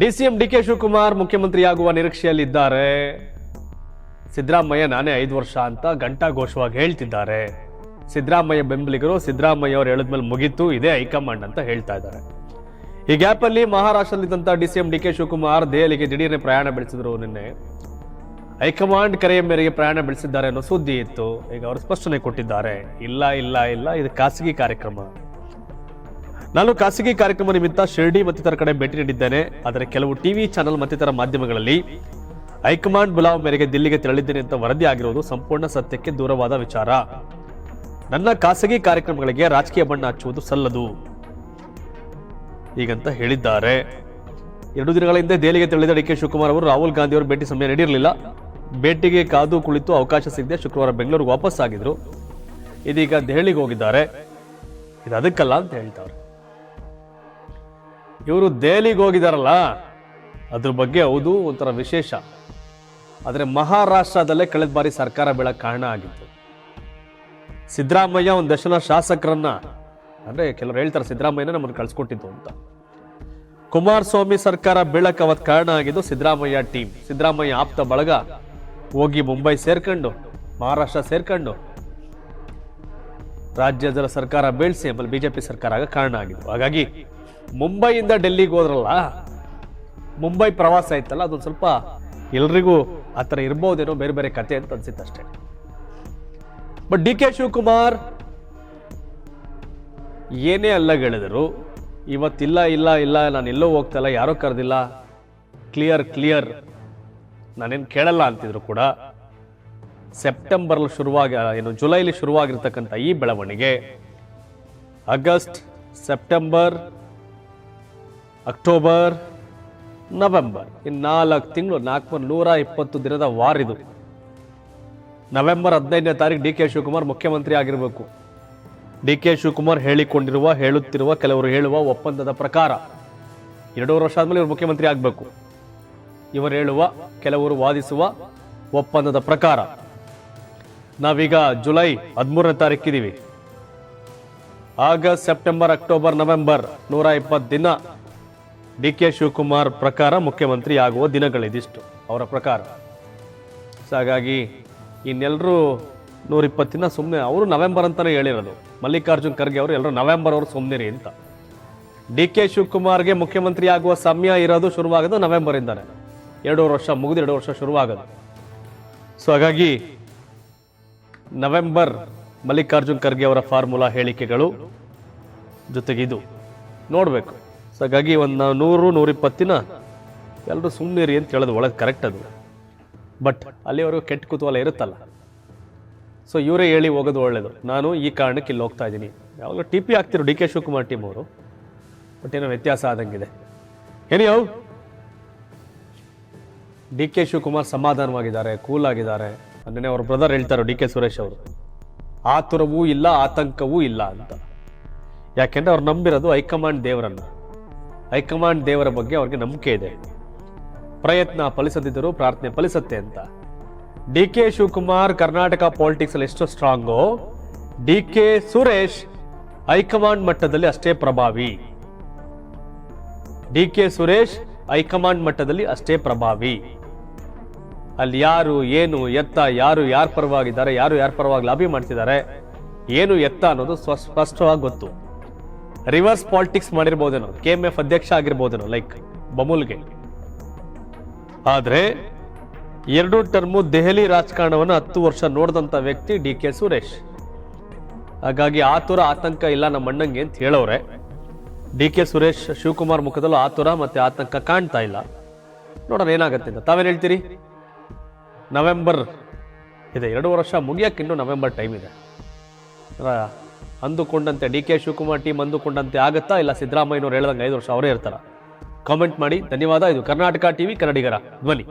DCM D K Shivakumar ಮುಖ್ಯಮಂತ್ರಿಯಾಗುವ ನಿರೀಕ್ಷೆಯಲ್ಲಿದ್ದಾರೆ. ಸಿದ್ದರಾಮಯ್ಯ ನಾನೇ ಐದು ವರ್ಷ ಅಂತ ಘಂಟಾಘೋಷವಾಗಿ ಹೇಳ್ತಿದ್ದಾರೆ. ಸಿದ್ದರಾಮಯ್ಯ ಬೆಂಬಲಿಗರು ಸಿದ್ದರಾಮಯ್ಯ ಅವರು ಹೇಳಿದ್ಮೇಲೆ ಮುಗೀತು, ಇದೇ ಹೈಕಮಾಂಡ್ ಅಂತ ಹೇಳ್ತಾ ಇದ್ದಾರೆ. ಈ ಗ್ಯಾಪಲ್ಲಿ ಮಹಾರಾಷ್ಟ್ರದಲ್ಲಿದ್ದಂಥ D C M D K Shivakumar ದೆಹಲಿಗೆ ದಿಢೀರ್ನೆ ಪ್ರಯಾಣ ಬೆಳೆಸಿದ್ರು ನಿನ್ನೆ. ಹೈಕಮಾಂಡ್ ಕರೆಯ ಮೇರೆಗೆ ಪ್ರಯಾಣ ಬೆಳೆಸಿದ್ದಾರೆ ಅನ್ನೋ ಸುದ್ದಿ ಇತ್ತು. ಈಗ ಅವರು ಸ್ಪಷ್ಟನೆ ಕೊಟ್ಟಿದ್ದಾರೆ. ಇಲ್ಲ ಇಲ್ಲ ಇಲ್ಲ, ಇದು ಖಾಸಗಿ ಕಾರ್ಯಕ್ರಮ. ನಾನು ಖಾಸಗಿ ಕಾರ್ಯಕ್ರಮ ನಿಮಿತ್ತ ಶಿರ್ಡಿ ಮತ್ತಿತರ ಕಡೆ ಭೇಟಿ ನೀಡಿದ್ದೇನೆ. ಆದರೆ ಕೆಲವು ಟಿವಿ ಚಾನೆಲ್ ಮತ್ತಿತರ ಮಾಧ್ಯಮಗಳಲ್ಲಿ ಹೈಕಮಾಂಡ್ ಬುಲಾವ್ ಮೇರೆಗೆ ದಿಲ್ಲಿಗೆ ತೆರಳಿದ್ದೇನೆ ಅಂತ ವರದಿ ಆಗಿರುವುದು ಸಂಪೂರ್ಣ ಸತ್ಯಕ್ಕೆ ದೂರವಾದ ವಿಚಾರ. ನನ್ನ ಖಾಸಗಿ ಕಾರ್ಯಕ್ರಮಗಳಿಗೆ ರಾಜಕೀಯ ಬಣ್ಣ ಹಚ್ಚುವುದು ಸಲ್ಲದು. ಹೀಗಂತ ಹೇಳಿದ್ದಾರೆ. ಎರಡು ದಿನಗಳ ಹಿಂದೆ ದೆಹಲಿಗೆ ತೆರಳಿದ ಡಿ ಕೆ ಶಿವಕುಮಾರ್ ಅವರು ರಾಹುಲ್ ಗಾಂಧಿ ಅವರು ಭೇಟಿ ಸಮಯ ನೀಡಿರಲಿಲ್ಲ. ಭೇಟಿಗೆ ಕಾದು ಕುಳಿತು ಅವಕಾಶ ಸಿಗದೆ ಶುಕ್ರವಾರ ಬೆಂಗಳೂರಿಗೆ ವಾಪಸ್ ಆಗಿದ್ರು. ಇದೀಗ ದೆಹಲಿಗೆ ಹೋಗಿದ್ದಾರೆ. ಇದು ಅದಕ್ಕಲ್ಲ ಅಂತ ಹೇಳ್ತಾರೆ. ಇವರು ದೆಹಲಿಗೆ ಹೋಗಿದಾರಲ್ಲ, ಅದ್ರ ಬಗ್ಗೆ ಹೌದು, ಒಂಥರ ವಿಶೇಷ. ಆದರೆ ಮಹಾರಾಷ್ಟ್ರದಲ್ಲೇ ಕಳೆದ ಬಾರಿ ಸರ್ಕಾರ ಬೀಳಕ್ಕೆ ಕಾರಣ ಆಗಿತ್ತು. ಸಿದ್ದರಾಮಯ್ಯ ಒಂದು ದಶನ ಶಾಸಕರನ್ನ, ಅಂದ್ರೆ ಕೆಲವರು ಹೇಳ್ತಾರೆ ಸಿದ್ದರಾಮಯ್ಯನ ನಮ್ಮನ್ನು ಕಳ್ಸಿಕೊಟ್ಟಿದ್ದು ಅಂತ. ಕುಮಾರಸ್ವಾಮಿ ಸರ್ಕಾರ ಬೀಳಕ್ಕೆ ಅವತ್ತು ಕಾರಣ ಆಗಿದ್ದು ಸಿದ್ದರಾಮಯ್ಯ ಟೀಮ್ ಸಿದ್ದರಾಮಯ್ಯ ಆಪ್ತ ಬಳಗ ಹೋಗಿ ಮುಂಬೈ ಸೇರ್ಕೊಂಡು, ಮಹಾರಾಷ್ಟ್ರ ಸೇರ್ಕೊಂಡು ರಾಜ್ಯದ ಸರ್ಕಾರ ಬೆಳೆಸಿ, ಆಮೇಲೆ ಬಿಜೆಪಿ ಸರ್ಕಾರ ಆಗ ಕಾರಣ ಆಗಿದ್ದು. ಹಾಗಾಗಿ ಮುಂಬೈಯಿಂದ ಡೆಲ್ಲಿಗೆ ಹೋದ್ರಲ್ಲ, ಮುಂಬೈ ಪ್ರವಾಸ ಇತ್ತಲ್ಲ, ಅದೊಂದು ಸ್ವಲ್ಪ ಎಲ್ರಿಗೂ ಆ ಥರ ಇರ್ಬೋದೇನೋ ಬೇರೆ ಬೇರೆ ಕತೆ ಅಂತ ಅನ್ಸಿತ್ತು ಅಷ್ಟೇ. ಬಟ್ ಡಿ ಕೆ ಶಿವಕುಮಾರ್, ಏನೇ ಅಲ್ಲಗಳಿದರು ಇವತ್ತಿಲ್ಲ, ಇಲ್ಲ ಇಲ್ಲ, ನಾನು ಎಲ್ಲೋ ಹೋಗ್ತಲ್ಲ ಯಾರೋ ಕರೆದಿಲ್ಲ ಕ್ಲಿಯರ್ ಕ್ಲಿಯರ್ ನಾನೇನು ಕೇಳಲ್ಲ ಅಂತಿದ್ರು ಕೂಡ ಸೆಪ್ಟೆಂಬರ್ ಶುರುವಾಗ, ಏನು, ಜುಲೈಲಿ ಶುರುವಾಗಿರ್ತಕ್ಕಂಥ ಈ ಬೆಳವಣಿಗೆ, ಆಗಸ್ಟ್, ಸೆಪ್ಟೆಂಬರ್ ಅಕ್ಟೋಬರ್, ನವೆಂಬರ್. ಇನ್ನು ನಾಲ್ಕು ತಿಂಗಳು ನಾಲ್ಕು ನೂರ ಇಪ್ಪತ್ತು ದಿನದ ವಾರಿದು. ನವೆಂಬರ್ ಹದಿನೈದನೇ ತಾರೀಕು ಡಿ ಕೆ ಶಿವಕುಮಾರ್ ಮುಖ್ಯಮಂತ್ರಿ ಆಗಿರಬೇಕು. ಡಿ ಕೆ ಶಿವಕುಮಾರ್ ಹೇಳಿಕೊಂಡಿರುವ, ಹೇಳುತ್ತಿರುವ, ಕೆಲವರು ಹೇಳುವ ಒಪ್ಪಂದದ ಪ್ರಕಾರ ಎರಡೂವರೆ ವರ್ಷ ಆದಮೇಲೆ ಇವರು ಮುಖ್ಯಮಂತ್ರಿ ಆಗಬೇಕು. ಇವರು ಹೇಳುವ, ಕೆಲವರು ವಾದಿಸುವ ಒಪ್ಪಂದದ ಪ್ರಕಾರ. ನಾವೀಗ ಜುಲೈ ಹದಿಮೂರನೇ ತಾರೀಕಿದ್ದೀವಿ ಆಗಸ್ಟ್, ಸೆಪ್ಟೆಂಬರ್, ಅಕ್ಟೋಬರ್, ನವೆಂಬರ್ ನೂರ ಇಪ್ಪತ್ತು ದಿನ ಡಿ ಕೆ ಶಿವಕುಮಾರ್ ಪ್ರಕಾರ ಮುಖ್ಯಮಂತ್ರಿ ಆಗುವ ದಿನಗಳಿದಿಷ್ಟು. ಅವರ ಪ್ರಕಾರ. ಸೊ ಹಾಗಾಗಿ ಇನ್ನೆಲ್ಲರೂ ನೂರಿಪ್ಪತ್ತಿನ ಸುಮ್ಮನೆ ಅವರು ನವೆಂಬರ್ ಅಂತಲೇ ಹೇಳಿರೋದು. ಮಲ್ಲಿಕಾರ್ಜುನ್ ಖರ್ಗೆ ಅವರು ಎಲ್ಲರೂ ನವೆಂಬರ್ ಅವರು ಸುಮ್ಮನಿರಿ ಅಂತ. ಡಿ ಕೆ ಶಿವಕುಮಾರ್ಗೆ ಮುಖ್ಯಮಂತ್ರಿ ಆಗುವ ಸಮಯ ಇರೋದು ಶುರುವಾಗೋದು ನವೆಂಬರಿಂದಾನೆ. ಎರಡೂವರೆ ವರ್ಷ ಮುಗಿದು ಎರಡು ವರ್ಷ ಶುರುವಾಗೋದು. ಸೊ ಹಾಗಾಗಿ ನವೆಂಬರ್ ಮಲ್ಲಿಕಾರ್ಜುನ್ ಖರ್ಗೆ ಅವರ ಫಾರ್ಮುಲಾ ಹೇಳಿಕೆಗಳು ಜೊತೆಗಿದು. ನೋಡಬೇಕು. ಸೊ ಹಾಗಾಗಿ ಒಂದು ನೂರು, ನೂರಿಪ್ಪತ್ತಿನ ಎಲ್ಲರೂ ಸುಮ್ಮನಿರಿ ಅಂತ ಹೇಳೋದು ಒಳಗೆ ಕರೆಕ್ಟ್ ಅದು. ಬಟ್ ಅಲ್ಲಿವರೆಗೂ ಕೆಟ್ಟ ಕುತೂಹಲ ಇರುತ್ತಲ್ಲ. ಸೊ ಇವರೇ ಹೇಳಿ ಹೋಗೋದು ಒಳ್ಳೇದು. ನಾನು ಈ ಕಾರಣಕ್ಕೆ ಇಲ್ಲಿ ಹೋಗ್ತಾ ಇದ್ದೀನಿ. ಯಾವಾಗಲೂ ಟಿ ಪಿ ಆಗ್ತಿರೋ ಡಿ ಕೆ ಶಿವಕುಮಾರ್ ಟೀಮ್ ಅವರು. ಬಟ್ ಏನೋ ವ್ಯತ್ಯಾಸ ಆದಂಗಿದೆ. ಏನಿಯೋ ಡಿ ಕೆ ಶಿವಕುಮಾರ್ ಸಮಾಧಾನವಾಗಿದ್ದಾರೆ ಕೂಲ್ ಆಗಿದ್ದಾರೆ. ಅದನ್ನೇ ಅವ್ರ ಬ್ರದರ್ ಹೇಳ್ತಾರೆ ಡಿ ಕೆ ಸುರೇಶ್ ಅವರು. ಆತುರವೂ ಇಲ್ಲ, ಆತಂಕವೂ ಇಲ್ಲ ಅಂತ. ಯಾಕೆಂದ್ರೆ ಅವ್ರು ನಂಬಿರೋದು ಹೈಕಮಾಂಡ್ ದೇವರನ್ನ. ಹೈಕಮಾಂಡ್ ದೇವರ ಬಗ್ಗೆ ಅವ್ರಿಗೆ ನಂಬಿಕೆ ಇದೆ. ಪ್ರಯತ್ನ ಫಲಿಸದಿದ್ದರೂ ಪ್ರಾರ್ಥನೆ ಫಲಿಸುತ್ತೆ ಅಂತ. D K Shivakumar Karnataka politics ಅಲ್ಲಿ ಎಷ್ಟು ಸ್ಟ್ರಾಂಗೋ D K Suresh high command ಮಟ್ಟದಲ್ಲಿ ಅಷ್ಟೇ ಪ್ರಭಾವಿ. ಡಿ ಕೆ ಸುರೇಶ್ ಹೈಕಮಾಂಡ್ ಮಟ್ಟದಲ್ಲಿ ಅಷ್ಟೇ ಪ್ರಭಾವಿ. ಅಲ್ಲಿ ಯಾರು, ಏನು, ಎತ್ತ, ಯಾರು, ಯಾರ ಪರವಾಗಿದ್ದಾರೆ, ಯಾರು ಯಾರ ಪರವಾಗಿ ಲಾಬಿ ಮಾಡ್ತಿದ್ದಾರೆ ಏನು ಎತ್ತ ಅನ್ನೋದು ಸ್ಪಷ್ಟವಾಗಿ ಗೊತ್ತು. ರಿವರ್ಸ್ ಪಾಲಿಟಿಕ್ಸ್ ಮಾಡಿರ್ಬೋದೇನೋ, ಕೆ ಎಂ ಎಫ್ ಅಧ್ಯಕ್ಷ ಆಗಿರ್ಬೋದೇನೋ ಲೈಕ್ ಬಮೂಲ್ಗೆ. ಆದರೆ ಎರಡು ಟರ್ಮು ದೆಹಲಿ ರಾಜಕಾರಣವನ್ನು ಹತ್ತು ವರ್ಷ ನೋಡಿದಂಥ ವ್ಯಕ್ತಿ ಡಿ ಕೆ ಸುರೇಶ್. ಹಾಗಾಗಿ ಆತುರ ಆತಂಕ ಇಲ್ಲ ನಮ್ಮ ಅಣ್ಣಂಗೆ ಅಂತ ಹೇಳೋರೆ ಡಿ ಕೆ ಸುರೇಶ್ ಶಿವಕುಮಾರ್ ಮುಖದಲ್ಲೂ ಆತುರ ಮತ್ತೆ ಆತಂಕ ಕಾಣ್ತಾ ಇಲ್ಲ. ನೋಡೋಣ ಏನಾಗುತ್ತೆ ಅಂತ. ತಾವೇನು ಹೇಳ್ತೀರಿ? ನವೆಂಬರ್ ಇದೆ, ಎರಡು ವರ್ಷ ಮುಗಿಯೋಕ್ಕಿನ್ನೂ ನವೆಂಬರ್ ಟೈಮ್ ಇದೆ. ಅಂದುಕೊಂಡಂತೆ, ಡಿ ಕೆ ಶಿವಕುಮಾರ್ ಟೀಮ್ ಅಂದುಕೊಂಡಂತೆ ಆಗುತ್ತಾ? ಇಲ್ಲ, ಸಿದ್ದರಾಮಯ್ಯನವ್ರು ಹೇಳ್ದಂಗೆ ಐದು ವರ್ಷ ಅವರೇ ಇರ್ತಾರ? ಕಾಮೆಂಟ್ ಮಾಡಿ, ಧನ್ಯವಾದ. ಇದು ಕರ್ನಾಟಕ ಟಿವಿ, ಕನ್ನಡಿಗರ ಧ್ವನಿ.